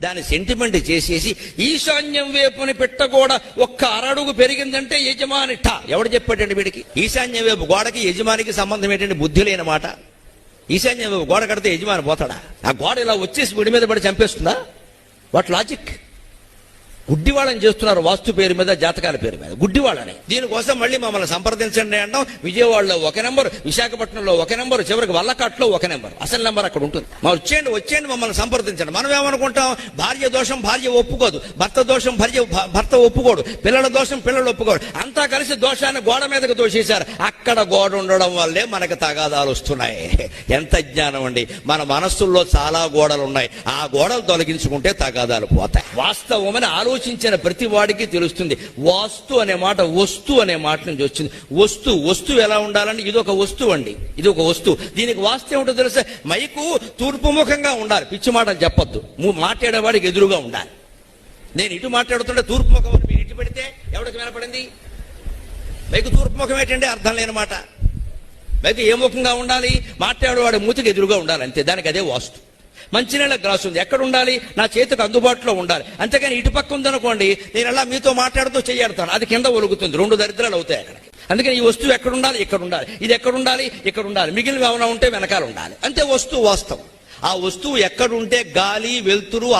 దాని సెంటిమెంట్ చేసేసి ఈశాన్యం వైపుని పెట్ట కూడా ఒక్క అరడుగు పెరిగిందంటే యజమాని ఠా! ఎవడు చెప్పాడండి వీడికి? ఈశాన్యం వైపు గోడకి యజమానికి సంబంధం ఏంటంటే బుద్ధి లేని మాట. ఈశాన్యం వైపు గోడ కడితే యజమాని పోతాడా? ఆ గోడ ఇలా వచ్చేసి వీడి మీద పడి చంపేస్తుందా? వాట్ లాజిక్ గుడ్డివాళ్ళని చేస్తున్నారు వాస్తు పేరు మీద జాతకాల పేరు మీద. గుడ్డివాళ్ళని. దీనికోసం మళ్ళీ మమ్మల్ని సంప్రదించండి అంటాం. విజయవాడలో ఒక నెంబర్ విశాఖపట్నంలో ఒక నెంబర్ చివరికి వల్లకాట్లో ఒక నెంబర్. అసలు నెంబర్ అక్కడ ఉంటుంది. మా వచ్చేయండి వచ్చేయండి మమ్మల్ని సంప్రదించండి. మనం ఏమనుకుంటాం? భార్య దోషం భార్య ఒప్పుకోదు. భర్త దోషం భార్య భర్త ఒప్పుకోడు. పిల్లల దోషం పిల్లలు ఒప్పుకోడు అంతా కలిసి దోషాన్ని గోడ మీదకి దోషేశారు అక్కడ గోడ ఉండడం వల్లే మనకు తగాదాలు వస్తున్నాయి. ఎంత జ్ఞానం అండి. మన మనస్సుల్లో చాలా గోడలు ఉన్నాయి. ఆ గోడలు తొలగించుకుంటే తగాదాలు పోతాయి. వాస్తవమని ఆలోచించిన ప్రతి వాడికి తెలుస్తుంది. వాస్తు అనే మాట వస్తు అనే మాట నుంచి వచ్చింది వస్తు వస్తువు ఎలా ఉండాలని? ఇది ఒక వస్తువు అండి. ఇది ఒక వస్తువు దీనికి వాస్తు ఏమిటో తెలుసా? మైకు తూర్పు ముఖంగా ఉండాలి. పిచ్చి మాటలు చెప్పొద్దు. మాట్లాడేవాడికి ఎదురుగా ఉండాలి. నేను ఇటు మాట్లాడుతుంటే తూర్పు ముఖం అని మీరు ఇటు పెడితే ఎవరికి వినపడింది? మైకు తూర్పు ముఖం ఏంటంటే అర్థం లేని మాట. మైకు ఏ ముఖంగా ఉండాలి? మాట్లాడేవాడి మూతికి ఎదురుగా ఉండాలి అంతే. దానికి అదే వాస్తు. మంచినీళ్ళ గ్లాస్ ఉంది. ఎక్కడ ఉండాలి? నా చేతికి అందుబాటులో ఉండాలి. అంతేకాని ఇటు పక్క ఉందనుకోండి నేను అలా మీతో మాట్లాడుతూ చేయడతాను అది కింద ఒలుగుతుంది. రెండు దరిద్రాలు అవుతాయి అక్కడ అందుకని ఈ వస్తువు ఎక్కడ ఉండాలి? ఇక్కడ ఉండాలి. ఇది ఎక్కడ ఉండాలి? ఇక్కడ ఉండాలి. మిగిలిన ఏమైనా ఉంటే వెనకాల ఉండాలి. అంతే వస్తువు వాస్తవం. ఆ వస్తువు ఎక్కడుంటే గాలి వెలుతురు